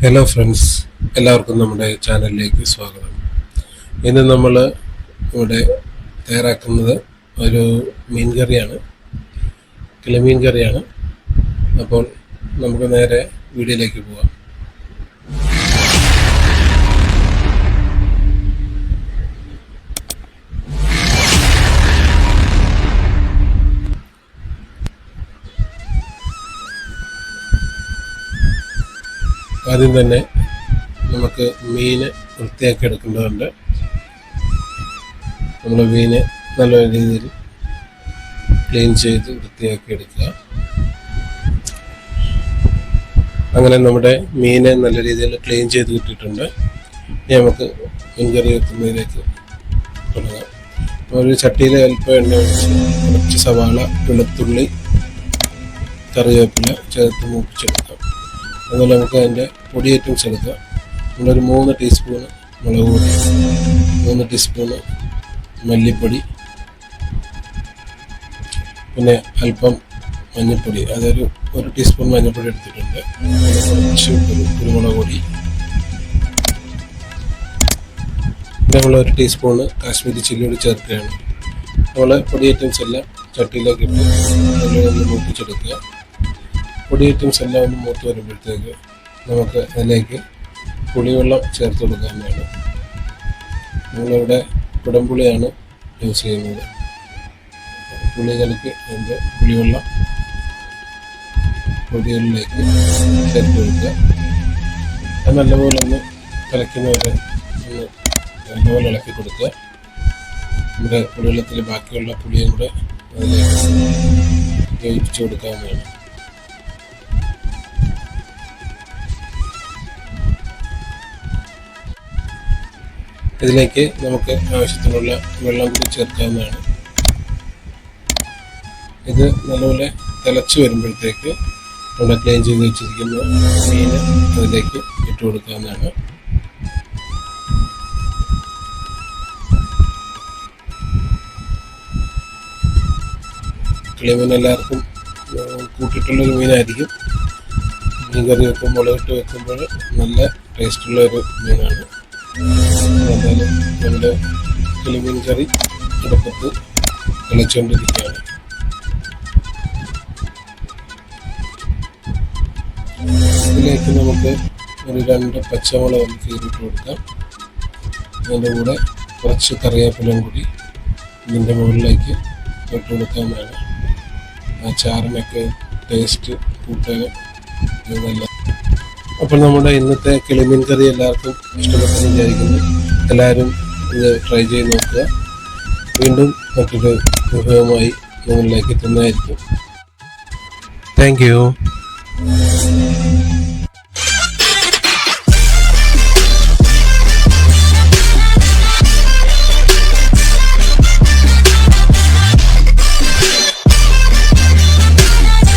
Hello friends എല്ലാവർക്കും നമ്മുടെ ചാനലിലേക്ക് സ്വാഗതം. ഇന്ന് നമ്മൾ ഇവിടെ തയ്യാറാക്കുന്നത് ഒരു മീൻ കറിയാണ്. കിളിമീൻ കറിയാണ്. അപ്പോൾ നമുക്ക് നേരെ വീഡിയോയിലേക്ക് പോവാം. ആദ്യം തന്നെ നമുക്ക് മീൻ വൃത്തിയാക്കി എടുക്കേണ്ടതുണ്ട്. നമ്മൾ മീന് നല്ല രീതിയിൽ ക്ലീൻ ചെയ്ത് വൃത്തിയാക്കി എടുക്കുക. അങ്ങനെ നമ്മുടെ മീനെ നല്ല രീതിയിൽ ക്ലീൻ ചെയ്ത് കിട്ടിയിട്ടുണ്ട്. ഇനി നമുക്ക് മീൻകറി വെക്കുന്നതിലേക്ക് തുടങ്ങാം. ഒരു ചട്ടിയിൽ അല്പം എണ്ണ ഒഴിച്ച് കുറച്ച് സവാള വെളുത്തുള്ളി കറിവേപ്പില ചേർത്ത് മൂപ്പിച്ചെടുക്കാം. അതുപോലെ നമുക്ക് അതിന്റെ പൊടി ഐറ്റംസ് എടുക്കാം. നമ്മളൊരു മൂന്ന് ടീസ്പൂണ് മുളക് പൊടി മൂന്ന് ടീസ്പൂണ് മല്ലിപ്പൊടി പിന്നെ അല്പം മഞ്ഞൾപ്പൊടി. അതൊരു ഒരു ടീസ്പൂൺ മഞ്ഞൾപ്പൊടി എടുത്തിട്ടുണ്ട്. കുരുമുളക് പൊടി. നമ്മൾ ഒരു ടീസ്പൂണ് കാശ്മീരി ചില്ലി കൂടി ചേർക്കുകയാണ്. നമ്മൾ പൊടി ഐറ്റംസ് എല്ലാം ചട്ടിയിലേക്ക് ഇട്ട് മൂപ്പിച്ചെടുക്കുക. പൊടി ഐറ്റംസ് എല്ലാം ഒന്ന് മൂത്ത് വരുമ്പോഴത്തേക്ക് നമുക്ക് അതിലേക്ക് പുളിവെള്ളം ചേർത്ത് കൊടുക്കാനാണ്. നമ്മളിവിടെ കുടംപുളിയാണ് യൂസ് ചെയ്യുന്നത്. പുളി കലക്കി അതിന്റെ പുളിവെള്ളം പൊടികളിലേക്ക് ചേർത്ത് കൊടുക്കുക. അത് നല്ലപോലെ ഒന്ന് കലക്കുന്നവരെ ഒന്ന് നല്ലപോലെ ഇളക്കി കൊടുക്കുക. നമ്മുടെ പുളിവെള്ളത്തിൽ ബാക്കിയുള്ള പുളിയും കൂടെ അതിലേക്ക് യോജിപ്പിച്ച് കൊടുക്കാവുന്നതാണ്. ഇതിലേക്ക് നമുക്ക് ആവശ്യത്തിനുള്ള വെള്ളം കൂടി ചേർക്കാവുന്നതാണ്. ഇത് നല്ലപോലെ തിളച്ച് വരുമ്പോഴത്തേക്ക് നമ്മുടെ ക്ലീൻ ചെയ്ത് വെച്ചിരിക്കുന്ന മീൻ അതിലേക്ക് ഇട്ട് കൊടുക്കാവുന്നതാണ്. കിളിമീൻ എല്ലാവർക്കും കൂട്ടിയിട്ടുള്ളൊരു മീനായിരിക്കും. മീൻ കറി വെക്കുമ്പോൾ മുളകിട്ട് വെക്കുമ്പോൾ നല്ല ടേസ്റ്റുള്ള ഒരു മീനാണ്. എന്തായാലും നമ്മുടെ കിളിമീൻ കറി തുടക്കത്ത് തിളച്ചുകൊണ്ടിരിക്കുകയാണ് ഇതിലേക്ക് നമുക്ക് ഒരു രണ്ട് പച്ചമുളക് കീറിയിട്ട് കൊടുക്കാം. അതിന്റെ കൂടെ കുറച്ച് കറിവേപ്പിലയും കൂടി ഇതിന്റെ മുകളിലേക്ക് ഇട്ട് കൊടുക്കാമെന്നാണ് ആ ചാറിനൊക്കെ ടേസ്റ്റ് കൂട്ടാനും അപ്പോൾ നമ്മുടെ ഇന്നത്തെ കിളിമീൻ കറി എല്ലാവർക്കും ഇഷ്ടപ്പെട്ടെന്ന് വിചാരിക്കുന്നു. എല്ലാവരും ഇത് ട്രൈ ചെയ്ത് നോക്കുക. വീണ്ടും മറ്റൊരു വിഭവമായി നിങ്ങളിലേക്ക് എത്തുന്നതായിരിക്കും. Thank you